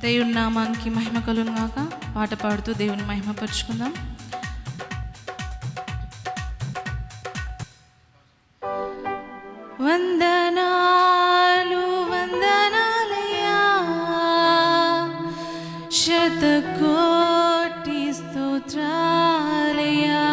దేవుని నామానికి మహిమ కలును గాక. పాట పాడుతూ దేవుని మహిమపరుచుకుందాం వందనాలు వందనాలయ్యా. శతకోటి స్తోత్రాలయ్యా.